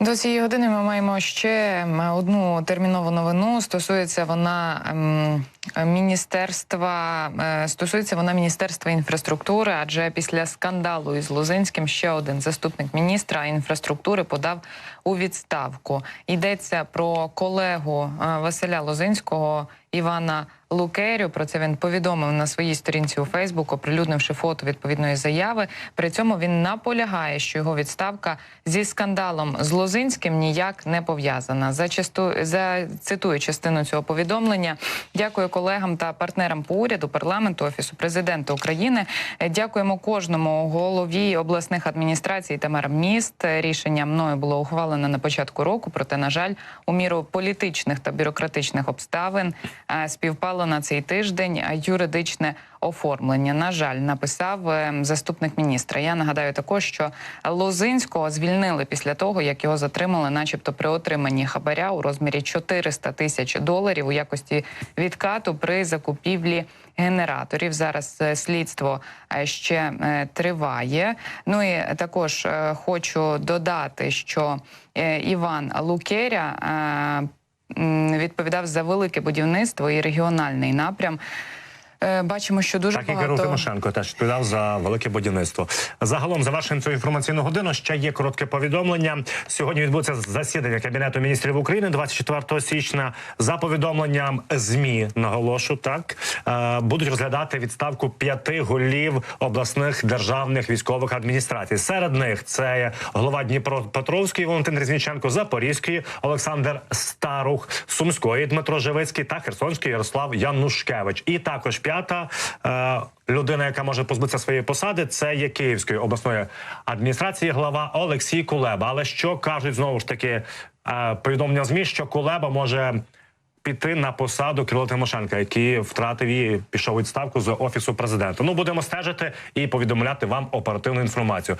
До цієї години ми маємо ще одну термінову новину. Стосується вона ем, міністерства, е, стосується вона міністерства інфраструктури. Адже після скандалу із Лозинським ще один заступник міністра інфраструктури подав у відставку. Йдеться про колегу е, Василя Лозинського Івана Лукерю. Про це він повідомив на своїй сторінці у Фейсбук, оприлюднивши фото відповідної заяви. При цьому він наполягає, що його відставка зі скандалом з Лозинським ніяк не пов'язана. Зачасту зацитую частину цього повідомлення. Дякую колегам та партнерам по уряду, парламенту, офісу президента України. Дякуємо кожному голові обласних адміністрацій та мерам міст. Рішення мною було ухвалено на початку року. Проте, на жаль, у міру політичних та бюрократичних обставин співпало на цей тиждень е, юридичне оформлення. На жаль, написав е, заступник міністра. Я нагадаю також, що Лозинського звільнили після того, як його затримали, начебто при отриманні хабаря у розмірі 400 тисяч доларів у якості відкату при закупівлі генераторів. Зараз е, слідство е, ще е, триває. Ну і також е, хочу додати, що е, Іван Лукеря. Відповідав за велике будівництво і регіональний напрям. Е, Бачимо, що дуже Так багато Кирил Тимошенко теж відповідав за велике будівництво. Загалом завершуємо цю інформаційну годину. Ще є коротке повідомлення. Сьогодні відбудеться засідання кабінету міністрів України 24 січня. За повідомленням змі наголошу так е, будуть розглядати відставку п'яти голів обласних державних військових адміністрацій. Серед них це голова Дніпропетровської Валентин Різніченко, Запорізької Олександр Старух, Сумської Дмитро Живицький та Херсонський Ярослав Янушкевич. І також п'ята е, людина, яка може позбутися своєї посади, це є Київської обласної адміністрації глава Олексій Кулеба. Але що кажуть знову ж таки е, повідомлення змі, що Кулеба може. Піти на посаду Кирила Тимошенка, який втратив її, пішов відставку з офісу президента. Ну будемо стежити і повідомляти вам оперативну інформацію.